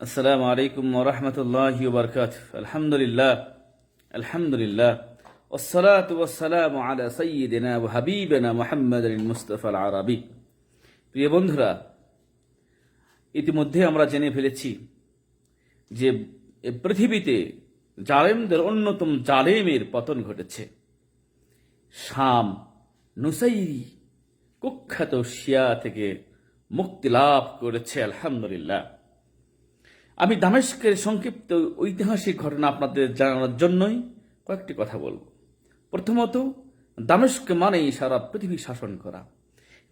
السلام عليكم ورحمة الله وبركاته الحمد لله الحمد لله والصلاة والسلام على سيدنا وحبيبنا محمد المصطفى العربي প্রিয় বন্ধুরা ইতিমধ্যে আমরা জেনে ফেলেছি যে এ পৃথিবীতে জালেমদের অন্যতম জালেমের পতন ঘটেছে শাম নুসাইরি কুখ্যাত শিয়া থেকে মুক্তি লাভ করেছে আলহামদুলিল্লাহ আমি দামেস্কের সংক্ষিপ্ত ঐতিহাসিক ঘটনা আপনাদের জানানোর জন্যই কয়েকটি কথা বলব। প্রথমত, দামেস্ক মানেই সারা পৃথিবী শাসন করা।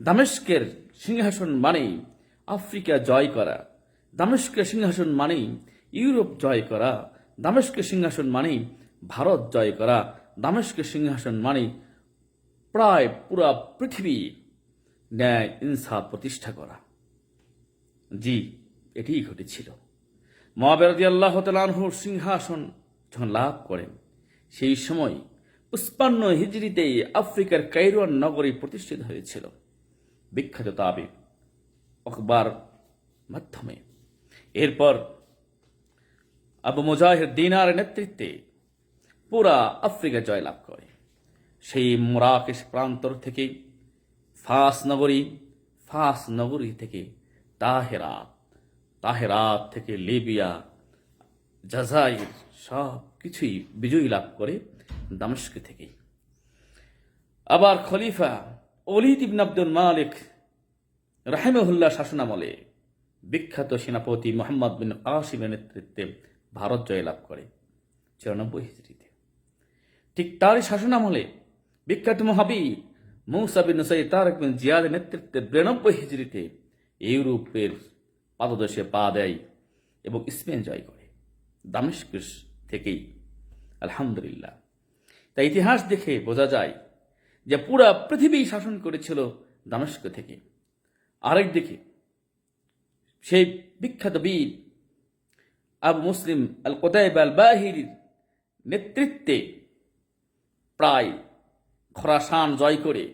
দামেস্কের সিংহাসন মানেই আফ্রিকা জয় করা। দামেস্কের সিংহাসন মানেই ইউরোপ জয় করা। দামেস্কের সিংহাসন মানেই ভারত জয় করা। দামেস্কের সিংহাসন মানেই প্রায় পুরা পৃথিবী ন্যায় ইনসাফ প্রতিষ্ঠা করা। জি, এটিই ঘটেছিল। মহাবেরদি আল্লাহ তালানহুর সিংহাসন যখন লাভ করেন, সেই সময় পুষ্পান্ন হিজড়িতেই আফ্রিকার কাইরোয়ান নগরী প্রতিষ্ঠিত হয়েছিল। বিখ্যাত তাবিব অকবার মাধ্যমে। এরপর আবু মুজাহির দিনার নেতৃত্বে পুরা আফ্রিকা জয়লাভ করে। সেই মোরাকেশ প্রান্তর থেকে ফাঁস নগরী ফাঁস নগরী থেকে তাহেরাত তাহেরাত থেকে লিবিয়া, জাজাইর সব কিছুই বিজয়ী লাভ করে দামস্ক থেকেই। আবার খলিফা অলিদ ইবন আব্দুল মালিক রাহেমহুল্লাহ শাসনামলে বিখ্যাত সেনাপতি মোহাম্মদ বিন আসিমের নেতৃত্বে ভারত জয়লাভ করে চুরানব্বই হিজড়িতে। ঠিক তারই শাসনামলে বিখ্যাত মহাবি মৌসা বিন নুসাই তারক বিন জিয়াদের নেতৃত্বে বিরানব্বই হিজড়িতে ইউরোপের পাদদেশে পা দেয় এবং স্পেন জয় করে। দামেস্কুস থেকেই। আলহামদুলিল্লাহ। তাই ইতিহাস দেখে বোঝা যায় যে পুরা পৃথিবী শাসন করেছিল দামেস্ক থেকে। আরেক দিকে, সেই বিখ্যাত বীর আবু মুসলিম আল কোতাইব আল বাহির নেতৃত্বে প্রায় খরাসান জয় করে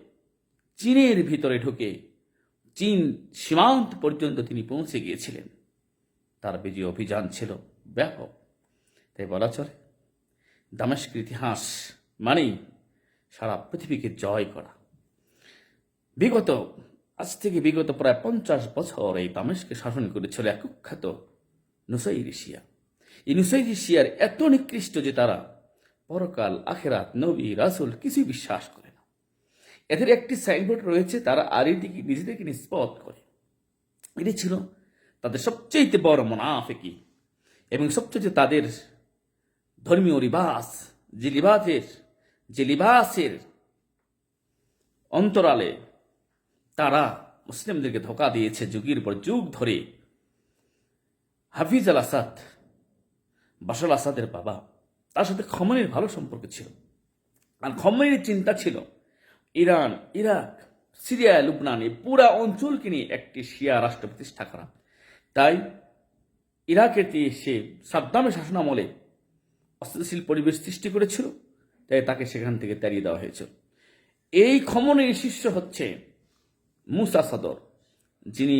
চীনের ভিতরে ঢুকে চীন সীমান্ত পর্যন্ত তিনি পৌঁছে গিয়েছিলেন। তার বিজয় অভিযান ছিল ব্যাপক। তাই বলা চলে দামেস্কের ইতিহাস মানেই সারা পৃথিবীকে জয় করা। বিগত, আজ থেকে বিগত প্রায় পঞ্চাশ বছর এই দামেশকে শাসন করেছিল এক কুখ্যাত নুসাইরিশিয়া। এই নুসাইরিশিয়ার এত নিকৃষ্ট যে তারা পরকাল, আখেরাত, নবী, রাসুল কিছুই বিশ্বাস করে এদের একটি সাইনবোর্ড রয়েছে, তারা আর দিকে নিজেদেরকে নিষ্পত করে। এটি ছিল তাদের সবচেয়ে বড় মোনাফেকি এবং সবচেয়ে তাদের ধর্মীয় লিবাস, যে লিবাসের যে লিবাসের অন্তরালে তারা মুসলিমদেরকে ধোকা দিয়েছে যুগের পর যুগ ধরে। হাফিজ আল আসাদ বাসাল আসাদের বাবা, তার সাথে খমনের ভালো সম্পর্ক ছিল। আর খমনের চিন্তা ছিল ইরান, ইরাক, সিরিয়া, লুবনান পুরা অঞ্চলকে নিয়ে একটি শিয়া রাষ্ট্র প্রতিষ্ঠা করা। তাই ইরাকের সে সাদ্দামের শাসনামলে অস্থিতিশীল পরিবেশ সৃষ্টি করেছিল, তাই তাকে সেখান থেকে তাড়িয়ে দেওয়া হয়েছিল এই খমনের শিষ্য হচ্ছে মুসা সদর, যিনি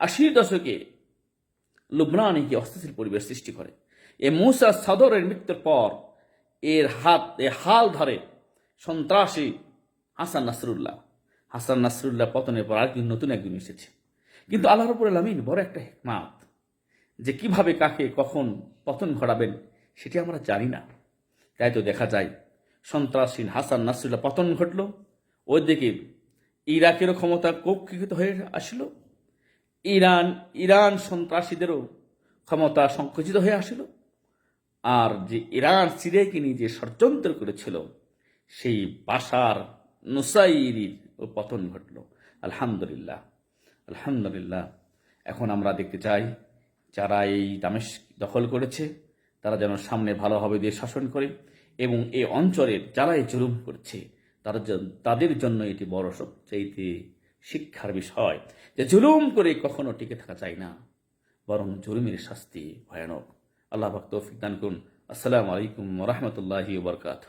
আশির দশকে লুবনানে গিয়ে অস্থিতিশীল পরিবেশ সৃষ্টি করে। এ মুসা সদরের মৃত্যুর পর এর হাত, এ হাল ধরে সন্ত্রাসী হাসান নাসরুল্লাহ। হাসান নাসরুল্লাহ পতনের পর আরেকদিন নতুন একজন এসেছে। কিন্তু আল্লাহ রবুল আলমিন বড় একটা হেকমাত যে কীভাবে কাকে কখন পতন ঘটাবেন সেটি আমরা জানি না। তাই তো দেখা যায় সন্ত্রাসীন হাসান নাসরুল্লাহ পতন ঘটল, ওইদিকে ইরাকেরও ক্ষমতা কক্ষিত হয়ে আসিল, ইরান ইরান সন্ত্রাসীদেরও ক্ষমতা সংকুচিত হয়ে আসিল, আর যে ইরান, সিরিয়াকে নিয়ে যে ষড়যন্ত্র করেছিল, সেই বাসার নুসাইরির ও পতন ঘটল। আলহামদুলিল্লাহ আলহামদুলিল্লাহ। এখন আমরা দেখতে চাই, যারা এই দামেশ দখল করেছে, তারা যেন সামনে ভালোভাবে দিয়ে শাসন করে, এবং এই অঞ্চলের যারা এই জুলুম করছে, তারা তাদের জন্য এটি বড় সবচাইতে শিক্ষার বিষয় যে জুলুম করে কখনো টিকে থাকা যায় না, বরং জুলুমের শাস্তি ভয়ানক। আল্লাহ ভক্ত তৌফিক দান করুন। আসসালামু আলাইকুম রহমতুল্লাহি বরকাত